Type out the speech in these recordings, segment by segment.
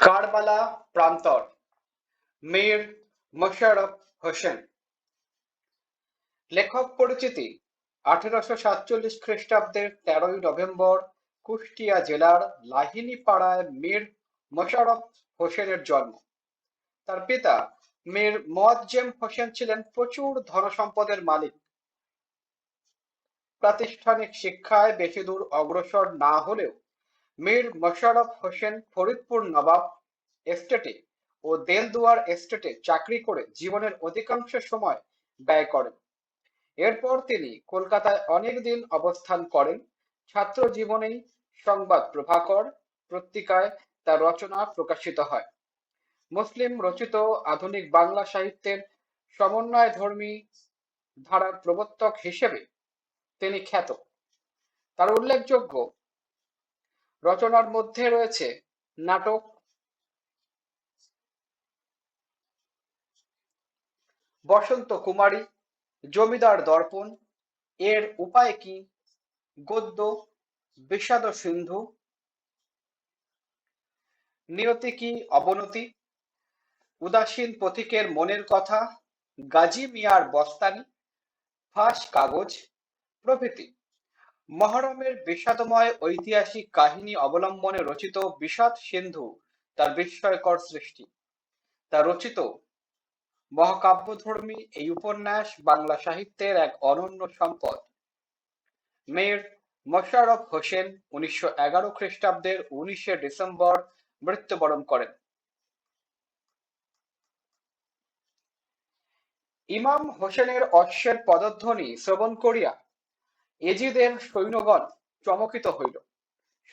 কারবালা প্রান্তর, মীর মোশাররফ হোসেন। লেখক পরিচিতি, আঠেরোশো সাতচল্লিশ খ্রিস্টাব্দের তেরোই নভেম্বর, কুষ্টিয়া জেলার লাহিনী পাড়ায় মীর মোশাররফ হোসেনের জন্ম। তার পিতা মীর মোয়াজ্জেম হোসেন ছিলেন প্রচুর ধনসম্পদের মালিক। প্রাতিষ্ঠানিক শিক্ষায় বেশি দূর অগ্রসর না হলেও মীর মোশারফ হোসেন ফরিদপুর নবাব এস্টেটে ও দেলদুয়ার এস্টেটে চাকরি করে জীবনের অধিকাংশ সময় ব্যয় করেন। এরপর তিনি কলকাতায় অনেক দিন অবস্থান করেন। ছাত্র জীবনেই সংবাদ প্রভাকর, পত্রিকায় তার রচনা প্রকাশিত হয়। মুসলিম রচিত আধুনিক বাংলা সাহিত্যের সমন্বয় ধর্মী ধারার প্রবর্তক হিসেবে তিনি খ্যাত। তার উল্লেখযোগ্য রচনার মধ্যে রয়েছে নাটক বসন্ত কুমারী, জমিদার দর্পণ, এর উপায় কি? গদ্য, বিষাদ সিন্ধু। নিয়তি কি? অবনতি। উদাসীন প্রতীকের মনের কথা, গাজী মিয়ার বস্তানি, ফাঁস কাগজ, প্রভৃতি। মহরমের বিষাদময় ঐতিহাসিক কাহিনী অবলম্বনে রচিত বিষাদ সিন্ধু তার বিস্ময়কর সৃষ্টি। তার রচিত মহাকাব্যধর্মী এই উপন্যাস বাংলা সাহিত্যের এক অনন্য সম্পদ। মীর মোশাররফ হোসেন উনিশশো এগারো খ্রিস্টাব্দের উনিশে ডিসেম্বর মৃত্যুবরণ করেন। ইমাম হোসেনের অশ্বের পদধ্বনি শ্রবণ করিয়া এজিদের সৈন্যগণ চমকিত হইল।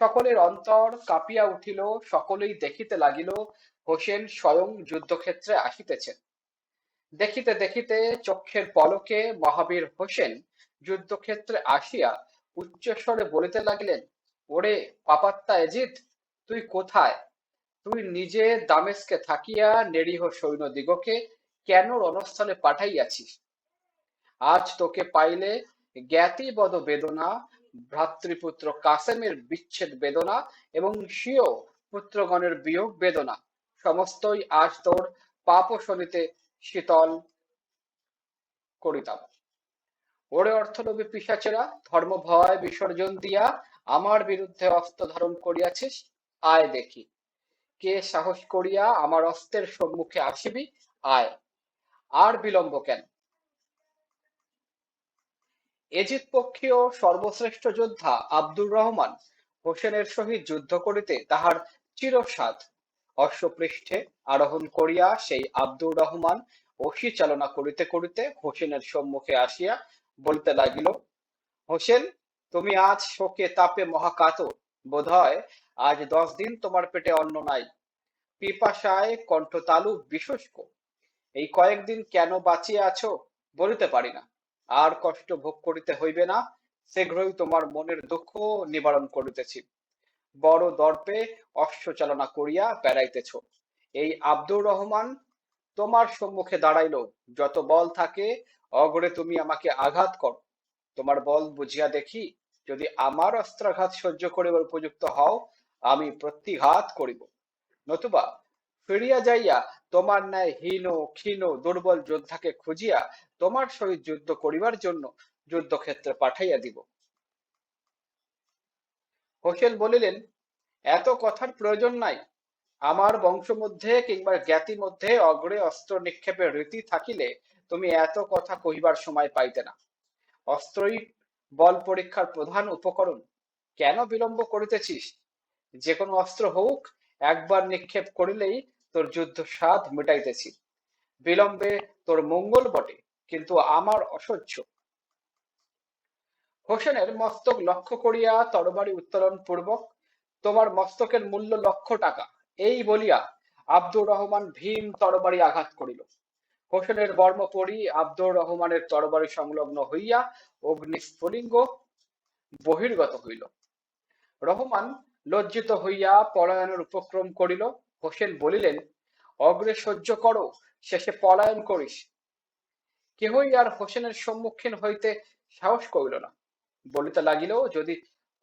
সকলের অন্তর কাঁপিয়া উঠিল, সকলেই দেখিতে লাগিল, হোসেন স্বয়ং যুদ্ধক্ষেত্রে আসিতেছেন। দেখিতে দেখিতে চক্ষের পলকে মহাবীর হোসেন যুদ্ধক্ষেত্রে আসিয়া উচ্চস্বরে বলিতে লাগিলেন, ওরে পাপাত্তা এজিদ, তুই কোথায়? তুই নিজে দামেস্কে থাকিয়া নিরীহ সৈন্যদিগকে কেন রণস্থলে পাঠাইয়াছিস? আজ তোকে পাইলে জ্ঞাতিবদ বেদনা, ভ্রাতৃপুত্র কাসেমের বিচ্ছেদ বেদনা এবং স্বীয় পুত্রগণের বিয়োগ বেদনা। সমস্তই আজ তোর পাপ শনিতে শীতল করিতাম। ওরে অর্থলোভী পিসাচেরা ধর্ম ভয় বিসর্জন দিয়া আমার বিরুদ্ধে অস্ত্র ধারণ করিয়াছিস, আয় দেখি। কে সাহস করিয়া আমার অস্ত্রের সম্মুখে আসিবি, আয়। আর বিলম্ব কেন? এজিদ পক্ষীয় সর্বশ্রেষ্ঠ যোদ্ধা আব্দুর রহমান হোসেনের সহিত যুদ্ধ করিতে তাহার চিরসাধ। অশ্বপৃষ্ঠে আরোহণ করিয়া সেই আব্দুর রহমান অসি চালনা করিতে করিতে হোসেনের সম্মুখে আসিয়া বলতে লাগিল, হোসেন, তুমি আজ শোকে তাপে মহাকাতর। বোধ হয় আজ দশ দিন তোমার পেটে অন্ন নাই। পিপাসায় কণ্ঠ তালু বিশুষ্ক। এই কয়েকদিন কেন বাঁচিয়া আছো বলিতে পারি না। আর কষ্ট ভোগ করিতে হইবে না। শীঘ্রই তোমার মনের দুঃখ নিবারণ করিতেছি। বড় দর্পে অশ্ব চালনা করিয়া বেড়াইতেছ। এই আব্দুর রহমান তোমার সম্মুখে দাঁড়াইল, যত বল থাকে অগরে তুমি আমাকে আঘাত করো। তোমার বল বুঝিয়া দেখি, যদি আমার অস্ত্রাঘাত সহ্য করিবার উপযুক্ত হও, আমি প্রতিঘাত করিব। নতুবা ফিরিয়া যাইয়া তোমার ন্যায় হীন ক্ষীণ দুর্বল যোদ্ধাকে খুঁজিয়া তোমার সহিত যুদ্ধ করিবার জন্য যুদ্ধক্ষেত্রে পাঠাইয়া দিব। হোসেন বলিলেন, এত কথার প্রয়োজন নাই। আমার বংশ মধ্যে কিংবা জ্ঞাতি মধ্যে অগ্রে অস্ত্র নিক্ষেপের রীতি থাকিলে তুমি এত কথা কহিবার সময় পাইতে না। অস্ত্রই বল পরীক্ষার প্রধান উপকরণ। কেন বিলম্ব করিতেছিস? যে কোনো অস্ত্র হোক, একবার নিক্ষেপ করিলেই তোর যুদ্ধ স্বাদ মেটাইতেছি। বিলম্বে তোর মঙ্গল বটে, কিন্তু আমার অসহ্য। হোসেনের মস্তক লক্ষ্য করিয়া তরবারি উত্তোলন পূর্বক, তোমার মস্তকের মূল্য লক্ষ টাকা। এই বলিয়া আব্দুর রহমান ভীম তরবারি আঘাত করিল। হোসেনের বর্ম পড়ি আব্দুর রহমানের তরবারি সংলগ্ন হইয়া অগ্নিস্ফুলিঙ্গ বহির্গত হইল। রহমান লজ্জিত হইয়া পলায়নের উপক্রম করিল। হোসেন বলিলেন, অগ্রে সহ্য করো, শেষে পলায়ন করিস। কেহই আর হোসেনের সম্মুখীন হইতে সাহস করিল না। বলিতে লাগিল, যদি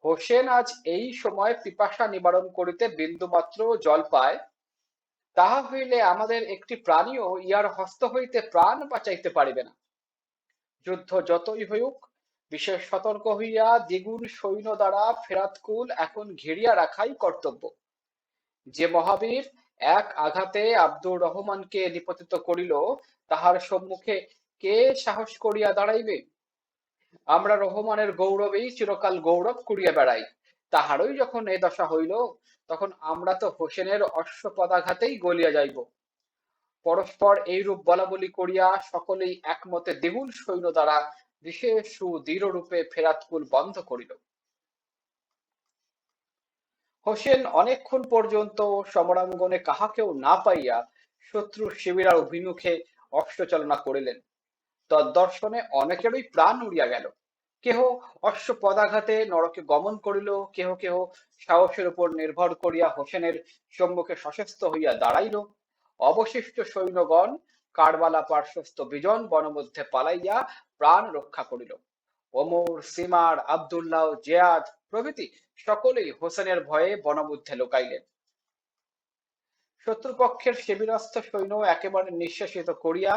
হোসেন আজ এই সময় পিপাসা নিবারণ করিতে বিন্দুমাত্র জল পায়, তাহা হইলে আমাদের একটি প্রাণীও ইহার হস্ত হইতে প্রাণ বাঁচাইতে পারিবে না। যুদ্ধ যতই হইউক, বিশেষ সতর্ক হইয়া দ্বিগুণ সৈন্য দ্বারা ফেরাতকুল এখন ঘেরিয়া রাখাই কর্তব্য। যে মহাবীর এক আঘাতে আব্দুর রহমানকে নিপতিত করিল, তাহার সম্মুখে কে সাহস করিয়া দাঁড়াইবে? আমরা রহমানের গৌরবেই চিরকাল গৌরব করিয়া বেড়াই। তাহারই যখন এ দশা হইল, তখন আমরা তো হোসেনের অশ্বপদাঘাতেই গলিয়া যাইব। পরস্পর এইরূপ বলাবলি করিয়া সকলেই একমতে দ্বিগুণ সৈন্য দ্বারা বিশেষ সুদৃঢ় রূপে ফেরাতকুল বন্ধ করিল। হোসেন অনেকক্ষণ পর্যন্ত সমরাঙ্গনে কাহাকেও না পাইয়া শত্রু শিবিরার অভিমুখে অশ্বচালনা করিলেন। তদ্দর্শনে অনেকেরই প্রাণ উড়িয়া গেল। কেহ অশ্ব পদাঘাতে নরকে গমন করিল, কেহ কেহ সাহসের উপর নির্ভর করিয়া হোসেনের সম্মুখে সশস্ত্র হইয়া দাঁড়াইল। অবশিষ্ট সৈন্যগণ কারবালা পার্শ্বস্থ বিজন বনমধ্যে পালাইয়া প্রাণ রক্ষা করিল। ওমর, সিমার, আবদুল্লাহ, জিয়াদ প্রভৃতি সকলেই হোসেনের ভয়ে বনমধ্যে লুকাইলেন। শত্রুপক্ষের শিবিরস্থ সৈন্য একেবারে নিঃশেষিত করিয়া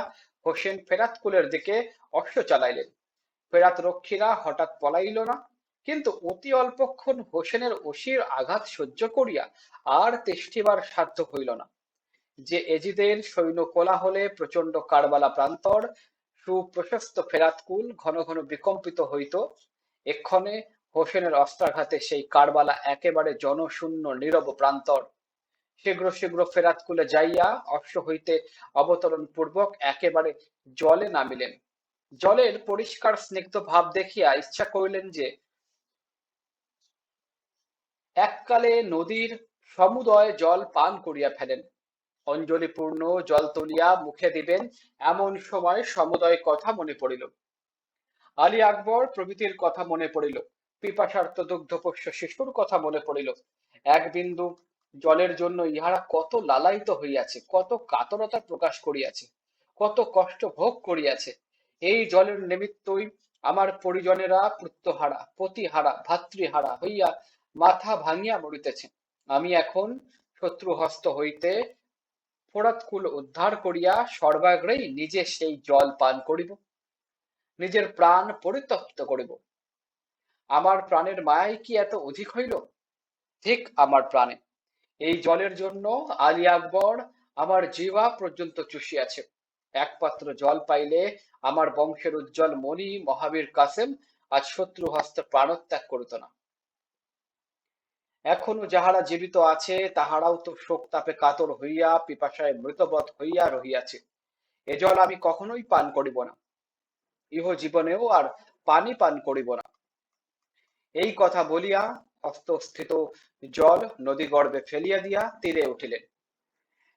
হোসেন ফেরাতকুলের দিকে অশ্ব চালাইলেন। ফেরাত রক্ষীরা হঠাৎ পলাইল না, কিন্তু অতি অল্পক্ষণ হোসেনের অসির আঘাত সহ্য করিয়া আর তেষ্টিবার সাধ্য হইল না। যে এজিদের সৈন্য কোলাহলে প্রচণ্ড কারবালা প্রান্তর, সুপ্রশস্ত ফেরাতকুল ঘন ঘন বিকম্পিত হইত, এক্ষণে হোসেনের অস্ত্রাঘাতে সেই কারবালা একেবারে জনশূন্য নীরব প্রান্তর শীঘ্র শীঘ্র ফেরাত কুলে যাইয়া অশ্ব হইতে অবতরণ পূর্বক একেবারে জলে নামিলেন। জলের পরিষ্কার স্নিগ্ধ ভাব দেখিয়া ইচ্ছা করিলেন যে, এককালে নদীর সমুদয় জল পান করিয়া ফেলেন। অঞ্জলিপূর্ণ জল তুলিয়া মুখে দিবেন, এমন সময় সমুদয় কথা মনে পড়িল। আলী আকবর প্রভৃতির কথা মনে পড়িল, পিপাসার্থ দুগ্ধপোষ্য শিশুর কথা মনে পড়িল। এক বিন্দু জলের জন্য ইহারা কত লালায়িত হইয়াছে, কত কাতরতা প্রকাশ করিয়াছে, কত কষ্ট ভোগ করিয়াছে। এই জলের নিমিত্তই আমার পরিজনেরা পুত্রহারা পতিহারা ভাতৃহারা হইয়া মাথা ভাঙিয়া মরিতেছে। আমি এখন শত্রু হস্ত হইতে ফোরাতকুল উদ্ধার করিয়া সর্বাগ্রেই নিজে সেই জল পান করিব, নিজের প্রাণ পরিতপ্ত করিব। আমার প্রাণের মায়াই কি এত অধিক হইল? ঠিক আমার প্রাণে। এই জলের জন্য আলী আকবর আমার জিহ্বা পর্যন্ত চুষিয়াছে। এক পাত্র জল পাইলে আমার বংশের উজ্জ্বল মণি মহাবীর কাসেম আজ শত্রু হস্তে প্রাণত্যাগ করিত না। এখনও যাহারা জীবিত আছে, তাহারাও তো শোক তাপে কাতর হইয়া, পিপাসায় মৃতবধ হইয়া রহিয়াছে। এ জল আমি কখনোই পান করিব না। ইহ জীবনেও আর পানি পান করিব না। এই কথা বলিয়া হস্তস্থিত জল নদী গর্ভে ফেলিয়া দিয়া তীরে উঠিলেন।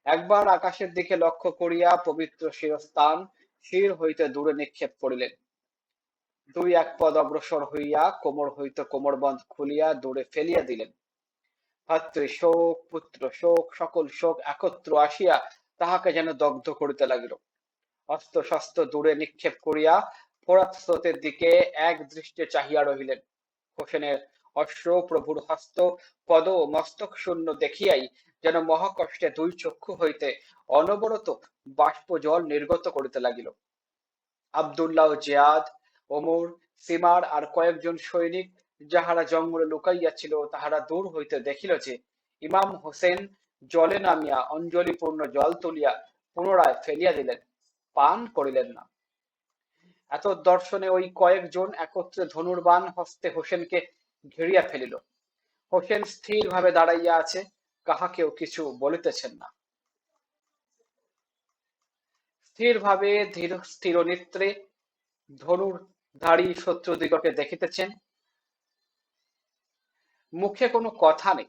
একবার আকাশের দিকে লক্ষ্য করিয়া পবিত্র শিরস্থান শির হইতে দূরে নিক্ষেপ করিলেন। দুই এক পদ অগ্রসর হইয়া কোমর হইতে কোমরবন্ধ খুলিয়া দূরে ফেলিয়া দিলেন। ভাতৃ শোক, পুত্র শোক, সকল শোক একত্র আসিয়া তাহাকে যেন দগ্ধ করিতে লাগিল। অস্ত্র শস্ত্র দূরে নিক্ষেপ করিয়া ফোরাত স্রোতের দিকে এক দৃষ্টে চাহিয়া রহিলেন। হোসেনের অশ্ব প্রভুর হস্ত পদ ও মস্তক শূন্য দেখিয়াই যেন মহাকষ্টে দুই চক্ষু হইতে অনবরত বাষ্প জল নির্গত করিতে লাগিল। আবদুল্লাহ জিয়াদ, ওমর, সিমার আর কয়েকজন সৈনিক যাহারা জঙ্গলে লুকাইয়াছিল তাহারা দূর হইতে দেখিল যে ইমাম হোসেন জলে নামিয়া অঞ্জলিপূর্ণ জল তুলিয়া পুনরায় ফেলিয়া দিলেন, পান করিলেন না। এত দর্শনে ওই কয়েকজন একত্রে ধনুর্বান হস্তে হোসেনকে ঘিরিয়া ফেলিল। হোসেন স্থির ভাবে দাঁড়াইয়া আছে, কাহাকেও কিছু বলিতেছেন না। স্থির ভাবে ধীর স্থির নেত্রে ধনুর ধারী শত্রু দিগকে দেখিতেছেন। মুখে কোনো কথা নেই।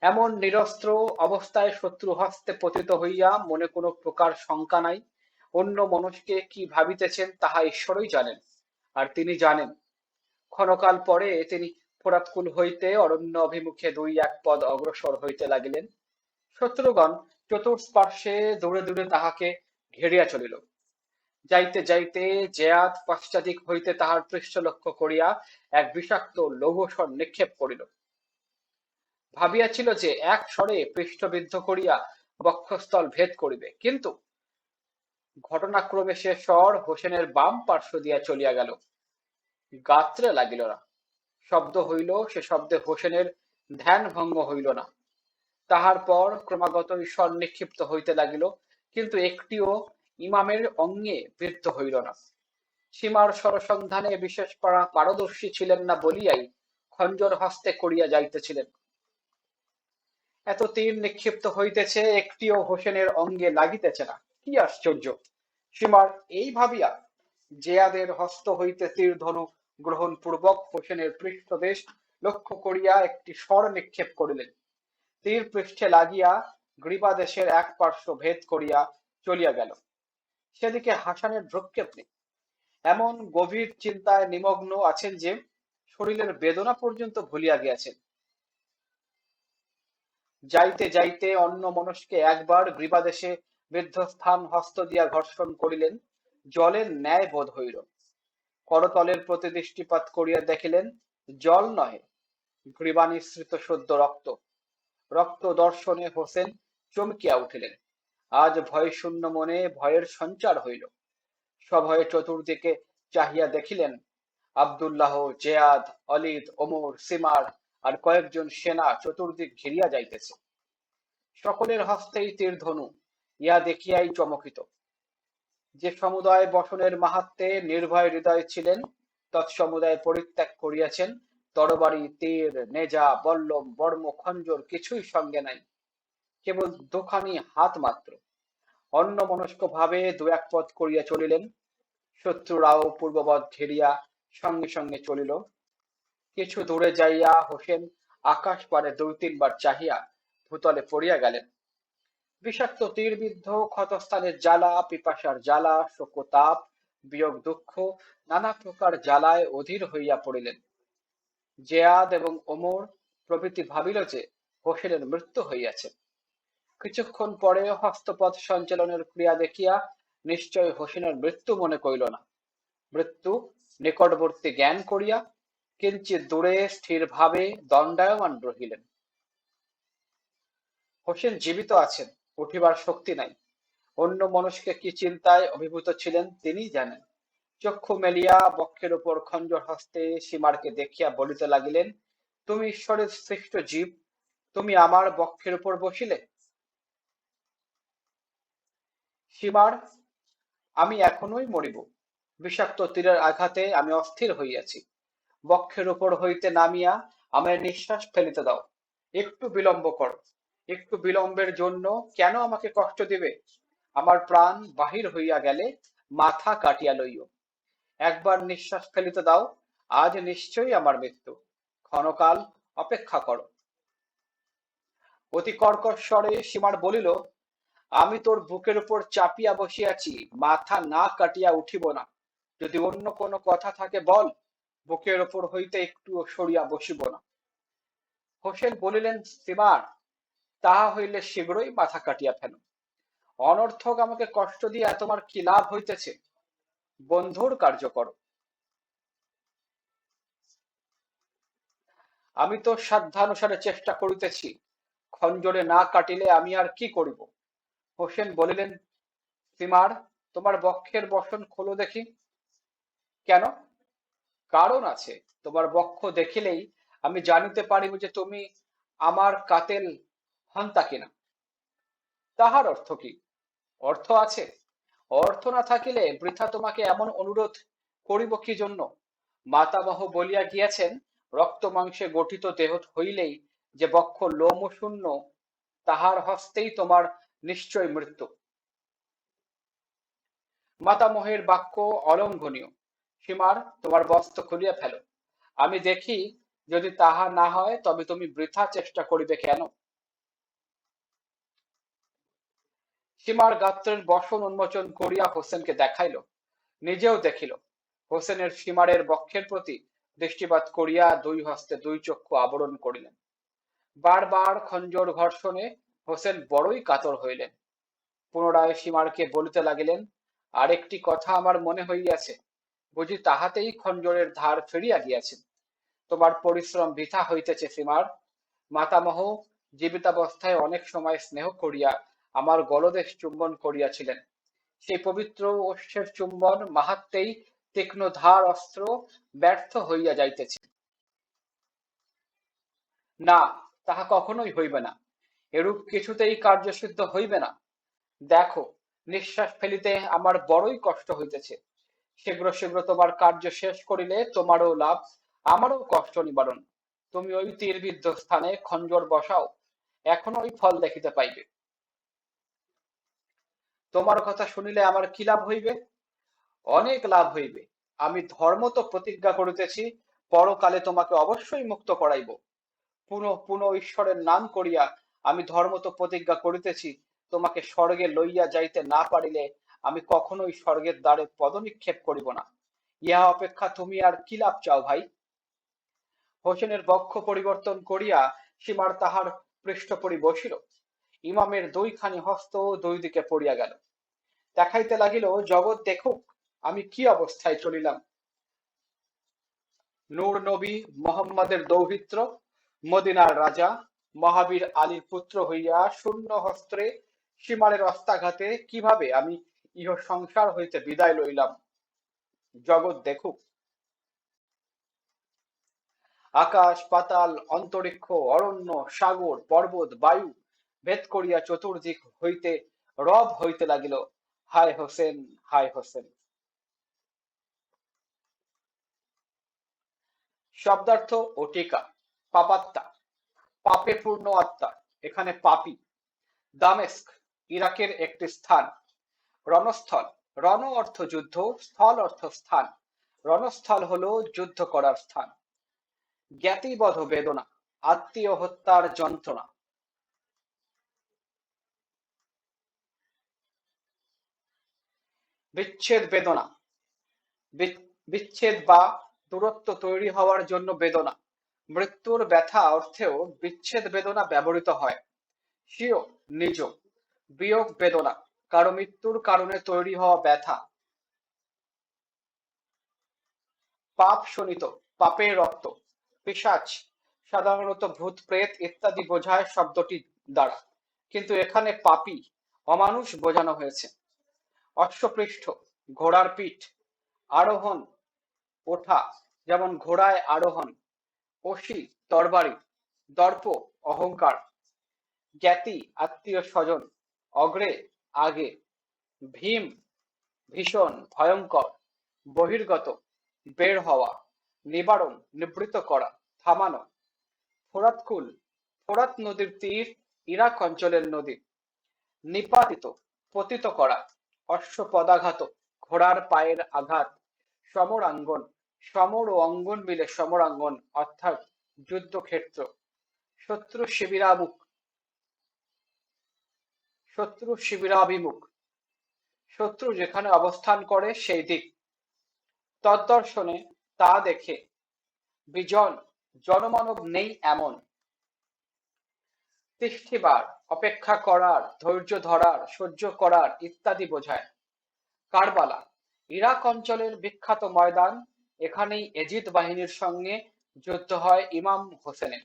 এমন নিরস্ত্র অবস্থায় শত্রু হস্তে পতিত হইয়া মনে কোনো প্রকার শঙ্কা নাই। অন্য মনস্কে কি ভাবিতেছেন তাহা ঈশ্বরই জানেন, আর তিনি জানেন। ক্ষণকাল পরে তিনি ফোরাতকুল হইতে অরণ্য অভিমুখে দুই এক পদ অগ্রসর হইতে লাগিলেন। শত্রুগণ চতুর্পার্শ্বে দূরে দূরে তাহাকে ঘেরিয়া চলিল। যাইতে যাইতে জেয়াত পশ্চাদিক হইতে তাহার পৃষ্ঠ লক্ষ্য করিয়া এক বিষাক্ত লৌহস্বর নিক্ষেপ করিল। ভাবিয়াছিল যে এক স্বরে পৃষ্ঠবিদ্ধ করিয়া বক্ষস্থল ভেদ করিবে, কিন্তু ঘটনাক্রমে সে স্বর হোসেনের বাম পার্শ্ব দিয়া চলিয়া গেল। গাত্রে লাগিল না। শব্দ হইল, সে শব্দে হোসেনের ধ্যান ভঙ্গ হইল না। তাহার পর ক্রমাগত ঈশ্বর নিক্ষিপ্ত হইতে লাগিল, কিন্তু একটিও ইমামের অঙ্গে বৃদ্ধ হইল না। সীমার সরসন্ধানে বিশেষ পারা পারদর্শী ছিলেন না বলিয়াই খঞ্জর হস্তে করিয়া যাইতেছিলেন। এত তীর নিক্ষিপ্ত হইতেছে, একটিও হোসেনের অঙ্গে লাগিতেছে না। কি আশ্চর্য! সীমার এই ভাবিয়া জেয়াদের হস্ত হইতে তীর ধনু গ্রহণ পূর্বক হোসেনের পৃষ্ঠদেশ লক্ষ্য করিয়া একটি স্বর নিক্ষেপ করিলেন। তীর পৃষ্ঠে লাগিয়া গ্রীবাদেশের এক পার্শ্ব ভেদ করিয়া চলিয়া গেল। সেদিকে হাসানের ভ্রক্ষেপ নেই। এমন গভীর চিন্তায় নিমগ্ন আছেন যে, শরীরের বেদনা পর্যন্ত ভুলিয়া গিয়াছেন। যাইতে যাইতে অন্য মনস্কে একবার গ্রীবাদেশে বৃদ্ধস্থান হস্ত দিয়া ঘর্ষণ করিলেন, জলের ন্যায় বোধ হইল। করতলের প্রতি দৃষ্টিপাত করিয়া দেখিলেন, জল নহে গ্রীবানিশ্রিত সদ্য রক্ত। রক্ত দর্শনে হোসেন চমকিয়া উঠিলেন। আজ ভয় শূন্য মনে ভয়ের সঞ্চার হইল। সভয়ে চতুর্দিকে চাহিয়া দেখিলেন, Abdullah, Ziyad, Walid, Omar, Simar আর কয়েকজন সেনা চতুর্দিক ঘিরিয়া যাইতেছে। সকলের হস্তেই তীর ধনু ইয়া দেখিয়াই চমকিত। যে সমুদায় বসনের মাহাত্মে নির্ভয় হৃদয় ছিলেন, তৎসমুদায় পরিত্যাগ করিয়াছেন, তরবারি, তীর, নেজা, বল্লম, বর্ম, খঞ্জর কিছুই সঙ্গে নাই, কেবল দুখানি হাত মাত্র। অন্য মনস্ক ভাবে দু এক পথ করিয়া চলিলেন, শত্রুরাও পূর্ববৎ ঘেরিয়া সঙ্গে সঙ্গে চলিল। কিছু দূরে যাইয়া হোসেন আকাশ পারে দুই তিনবার চাহিয়া ভূতলে পড়িয়া গেলেন। বিষাক্ত তীরবিদ্ধ ক্ষতস্থানের জ্বালা, পিপাসার জ্বালা, শোকতাপ, বিয়োগ দুঃখ, নানা প্রকার জ্বালায় অধীর হইয়া পড়িলেন। জেয়াদ এবং ওমর প্রভৃতি ভাবিল যে হোসেনের মৃত্যু হইয়াছে। কিছুক্ষণ পরে হস্তপথ সঞ্চালনের ক্রিয়া দেখিয়া নিশ্চয় হোসেনের মৃত্যু মনে করিল না। মৃত্যু নিকটবর্তী জ্ঞান করিয়া কিঞ্চিত দূরে স্থির ভাবে দণ্ডায়মান রহিলেন। হোসেন জীবিত আছেন। উঠিবার শক্তি নাই। অন্য মানুষকে কি চিন্তায় অভিভূত ছিলেন তিনি জানেন। চক্ষু মেলিয়া বক্ষের উপর খঞ্জর হস্তে সীমারকে দেখিয়া বলিতে লাগিলেন, তুমি ঈশ্বরের শ্রেষ্ঠ জীব, তুমি আমার বক্ষের উপর বসিলে? সীমার, আমি এখনোই মরিব। বিষাক্ত তীরের আঘাতে আমি অস্থির হইয়াছি। বক্ষের উপর হইতে নামিয়া আমার নিঃশ্বাস ফেলিতে দাও। একটু বিলম্ব করো। একটু বিলম্বের জন্য কেন আমাকে কষ্ট দিবে? আমার প্রাণ বাহির হইয়া গেলে মাথা কাটিয়া লইও। একবার নিঃশ্বাস ফেলিতে দাও, আজ নিশ্চয়ই আমার মৃত্যু। ক্ষণকাল অপেক্ষা করো। অতি কর্কশ স্বরে সীমার বলিল, আমি তোর বুকের উপর চাপিয়া বসিয়াছি, মাথা না কাটিয়া উঠিব না। যদি অন্য কোনো কথা থাকে বল, বুকের ওপর হইতে একটু সরিয়া বসিব না। হোসেন বলিলেন, সীমার তাহা হইলে শীঘ্রই মাথা কাটিয়া ফেল। অনর্থক আমাকে কষ্ট দিয়া তোমার কি লাভ হইতেছে? বন্ধুর কার্য করো। আমি তো সাধ্যানুসারে চেষ্টা করিতেছি খঞ্জরে না কাটিলে আমি আর কি করিব? হোসেন বলিলেন, সীমার, তোমার বক্ষের বসন খোলো দেখি। কেন? কারণ আছে, তোমার বক্ষ দেখিলেই আমি জানিতে পারিব যে তুমি আমার কাতেল হন্তা কিনা? তাহার অর্থ কি? অর্থ আছে। অর্থ না থাকিলে বৃথা তোমাকে এমন অনুরোধ করিব কি জন্য? মাতামহ বলিয়া গিয়াছেন, রক্ত মাংসে গঠিত দেহ হইলেই যে বক্ষ লোম শূন্য, তাহার হস্তেই তোমার নিশ্চয় মৃত্যু। মাতামহের বাক্য অলঙ্ঘনীয়। সীমার তোমার বস্ত্র খুলিয়া ফেলো। আমি দেখি যদি তাহা না হয়, তবে তুমি বৃথা চেষ্টা করিবে কেন? সীমার গাত্রের বসন উন্মোচন করিয়া হোসেনকে দেখাইল, নিজেও দেখিল, হোসেনের সীমারের বক্ষের প্রতি দৃষ্টিপাত করিয়া দুই হস্তে দুই চক্ষু আবরণ করিলেন। বারবার খঞ্জর ঘর্ষণে হোসেন বড়ই কাতর হইলেন। পুনরায় সীমারকে বলিতে লাগিলেন, আরেকটি কথা আমার মনে হইয়াছে, বুঝি তাহাতেই খঞ্জরের ধার ফিরিয়া গিয়াছে। তোমার পরিশ্রম বৃথা হইতেছে সীমার। মাতামহ জীবিতাবস্থায় অনেক সময় স্নেহ করিয়া আমার গলদেশ চুম্বন করিয়াছিলেন। সেই পবিত্র অশ্বের চুম্বন মাহাত্মেই তীক্ষ্ণ ধার অস্ত্র ব্যর্থ হইয়া যাইতেছে। না, তাহা কখনোই হইবে না। এরূপ কিছুতেই কার্যসিদ্ধ হইবে না। দেখো, নিঃশ্বাস ফেলিতে আমার বড়ই কষ্ট হইতেছে। শীঘ্র শীঘ্র তোমার কার্য শেষ করিলে তোমারও লাভ, আমারও কষ্ট নিবারণ। তুমি ওই তীরবিদ্ধ স্থানে খঞ্জর বসাও এখনও ওই ফল দেখিতে পাইবে। তোমার কথা শুনিলে আমার কি লাভ হইবে? অনেক লাভ হইবে। আমি ধর্ম তো প্রতিজ্ঞা করিতেছি, পরকালে তোমাকে অবশ্যই মুক্ত করাইব। পুনঃ পুনঃ ঈশ্বরের নাম করিয়া আমি ধর্ম তো প্রতিজ্ঞা করিতেছি, তোমাকে স্বর্গে লইয়া যাইতে না পারিলে আমি কখনোই স্বর্গের দ্বারে পদনিক্ষেপ করিব না। ইহা অপেক্ষা তুমি আর কি লাভ চাও ভাই? হোসেনের বক্ষ পরিবর্তন করিয়া সীমার তাহার পৃষ্ঠপরি বসিল। ইমামের দুইখানি হস্ত দুই দিকে পড়িয়া গেল। দেখাইতে লাগিল, জগৎ দেখুক, আমি কি অবস্থায় চলিলাম? নূর নবী মোহাম্মদের দৌহিত্র, মদিনার রাজা মহাবীর আলীর পুত্র হইয়া শূন্য হস্ত্রে সীমারের অস্তাঘাতে কীভাবে আমি ইহ সংসার হইতে বিদায় লইলাম? জগৎ দেখুক। আকাশ, পাতাল, অন্তরিক্ষ, অরণ্য, সাগর, পর্বত, বায়ু ভেদ করিয়া চতুর্দিক হইতে রব হইতে লাগিল। হায় হোসেন হায় হোসেন। শব্দার্থ ও টিকা, পাপাত্মা, পাপে পূর্ণ আত্মা, এখানে পাপি। দামেস্ক, ইরাকের একটি স্থান। রণস্থল, রণ অর্থ যুদ্ধ, স্থল অর্থ স্থান। রণস্থল হলো যুদ্ধ করার স্থান। জ্ঞাতিবধ বেদনা আত্মীয় হত্যার যন্ত্রণা। বিচ্ছেদ বেদনা। বিচ্ছেদ বা দূরত্ব তৈরি হওয়ার জন্য বেদনা। মৃত্যুর ব্যথা অর্থেও বিচ্ছেদ বেদনা ব্যবহৃত হয়। নিজ, বিয়োগ বেদনা, কারও মৃত্যুর কারণে তৈরি হওয়া ব্যথা। পাপ শোনিত পাপের রক্ত পিসাচ সাধারণত ভূত, প্রেত ইত্যাদি বোঝায় শব্দটি দ্বারা। কিন্তু এখানে পাপি, অমানুষ বোঝানো হয়েছে। অশ্বপৃষ্ঠ, ঘোড়ার পিঠ, আরোহণ, ওঠা, যেমন ঘোড়ায় আরোহণ অসি তরবারি, দর্প, অহংকার জ্ঞাতি আত্মীয় স্বজন, অগ্রে, আগে, ভীম, ভীষণ, ভয়ঙ্কর, বহির্গত, বের হওয়া, নিবারণ, নিবৃত করা, থামানো, ফোরাতকুল, ফোরাত নদীর তীর, ইরাক অঞ্চলের নদী, নিপাতিত, পতিত করা অশ্ব পদাঘাত ঘোড়ার পায়ের আঘাত, সমরাঙ্গন, সমর ও অঙ্গন মিলে সমরাঙ্গন অর্থাৎ যুদ্ধক্ষেত্র। শত্রু শিবিরামুখ, শত্রু শিবিরাভিমুখ। শত্রু যেখানে অবস্থান করে সেই দিক। তদ্দর্শনে তা দেখে বিজন জনমানব নেই এমন। তিষ্ঠিবার অপেক্ষা করার, ধৈর্য ধরার, সহ্য করার ইত্যাদি বোঝায়। কারবালা, ইরাক অঞ্চলের বিখ্যাত ময়দান, এখানেই এজিদ বাহিনীর সঙ্গে যুদ্ধ হয় ইমাম হোসেনের।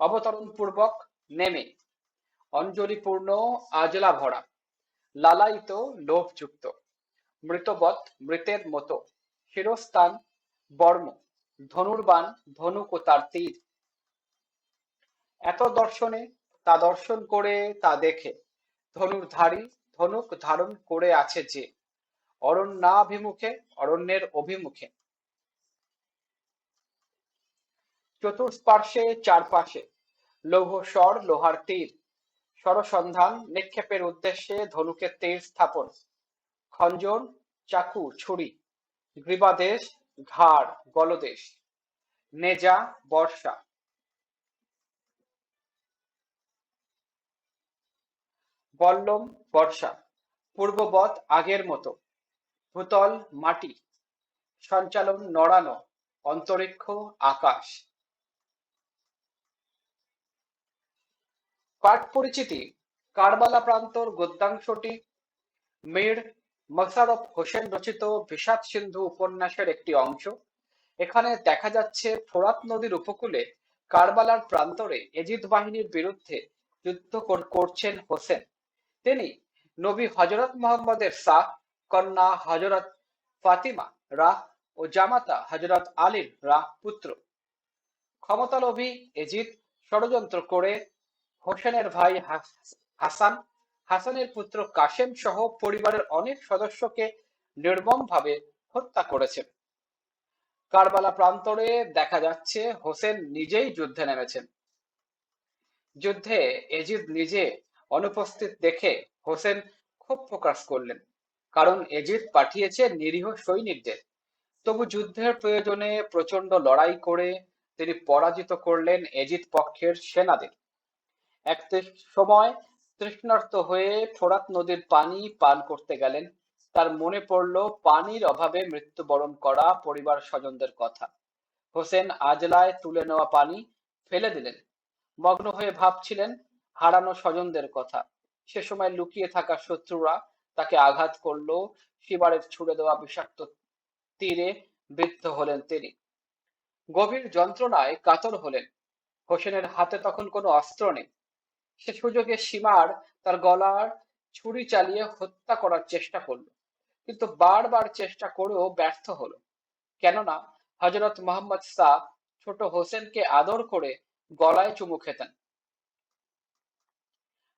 অবতরণ পূর্বক নেমে, অঞ্জলিপূর্ণ আজলা ভরা লালায়িত, লোভযুক্ত মৃতবৎ মৃতের মতো শিরস্থান বর্ম ধনুর্বান ধনুক ও তার তীর এত দর্শনে তা দর্শন করে তা দেখে। ধনুর্ধারী, ধনুক ধারণ করে আছে যে। অরণ্যাভিমুখে, অরণ্যের অভিমুখে। চতুষ্পার্শ্বে চারপাশে। লৌহ স্বর, লোহার তীর। সরসন্ধান নিক্ষেপের উদ্দেশ্যে ধনুকের তীর স্থাপন। খঞ্জন, চাকু, ছুরি। গ্রীবাদেশ, ঘাড়, গলদেশ। নেজা, বর্ষা। বল্লম বর্ষা পূর্ববৎ আগের মতো। ভূতল মাটি, সঞ্চালন নড়ানো, অন্তরিক্ষ আকাশ। পাঠ পরিচিতি, কারবালা প্রান্তর গদ্যাংশটি, মীর মকসারফ হোসেন রচিত বিষাদ সিন্ধু উপন্যাসের একটি অংশ। এখানে দেখা যাচ্ছে ফোরাত নদীর উপকূলে কারবালার প্রান্তরে এজিদ বাহিনীর বিরুদ্ধে যুদ্ধ করছেন হোসেন। তিনি নবী হজরত মোহাম্মদের শাহ কন্যা হজরত ফাতিমা রাহ ও জামাতা হজরত আলীর রাহ পুত্র। ক্ষমতালোভী এজিদ ষড়যন্ত্র করে হোসেনের ভাই হাসান, হাসানের পুত্র কাশেম সহ পরিবারের অনেক সদস্যকে নির্মমভাবে হত্যা করেছেন। কারবালা প্রান্তরে দেখা যাচ্ছে হোসেন নিজেই যুদ্ধে নেমেছেন। যুদ্ধে এজিদ নিজে অনুপস্থিত দেখে হোসেন ক্ষোভ প্রকাশ করলেন। কারণ এজিদ পাঠিয়েছে নিরীহ সৈনিকদের। তবু যুদ্ধের প্রয়োজনে প্রচণ্ড লড়াই করে তিনি পরাজিত করলেন এজিদ পক্ষের সেনাদের। এক সময় তৃষ্ণার্ত হয়ে ফোরাত নদীর পানি পান করতে গেলেন। তার মনে পড়ল পানির অভাবে মৃত্যুবরণ করা পরিবার স্বজনদের কথা। হোসেন আজলায় তুলে নেওয়া পানি ফেলে দিলেন। মগ্ন হয়ে ভাবছিলেন হারানো স্বজনদের কথা। সে সময় লুকিয়ে থাকা শত্রুরা তাকে আঘাত করল। শিবারের ছুড়ে দেওয়া বিষাক্ত তীরে বৃদ্ধ হলেন তিনি। গভীর যন্ত্রণায় কাতর হলেন। হোসেনের হাতে তখন কোনো অস্ত্র নেই। সে সুযোগে সীমার তার গলার ছুরি চালিয়ে হত্যা করার চেষ্টা করল। কিন্তু বারবার চেষ্টা করেও ব্যর্থ হলো। কেননা হজরত মোহাম্মদ শাহ ছোট হোসেনকে আদর করে গলায় চুমু খেতেন।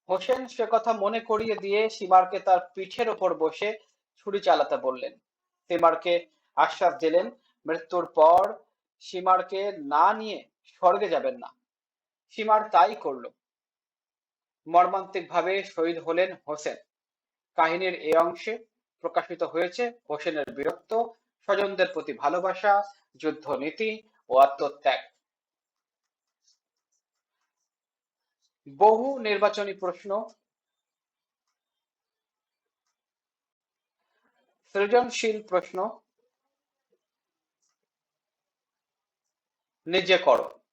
হোসেন সে কথা মনে করিয়ে দিয়ে সীমারকে তার পিঠের ওপর বসে ছুরি চালাতে বললেন। সীমারকে আশ্বাস দিলেন, মৃত্যুর পর সীমারকে না নিয়ে স্বর্গে যাবেন না। সীমার তাই করল। মর্মান্তিক ভাবে শহীদ হলেন হোসেন। কাহিনীর এই অংশে প্রকাশিত হয়েছে হোসেনের বীরত্ব, স্বজনদের প্রতি ভালোবাসা যুদ্ধ নীতি ও আত্মত্যাগ। বহু নির্বাচনী প্রশ্ন। সৃজনশীল প্রশ্ন। নিজে করো।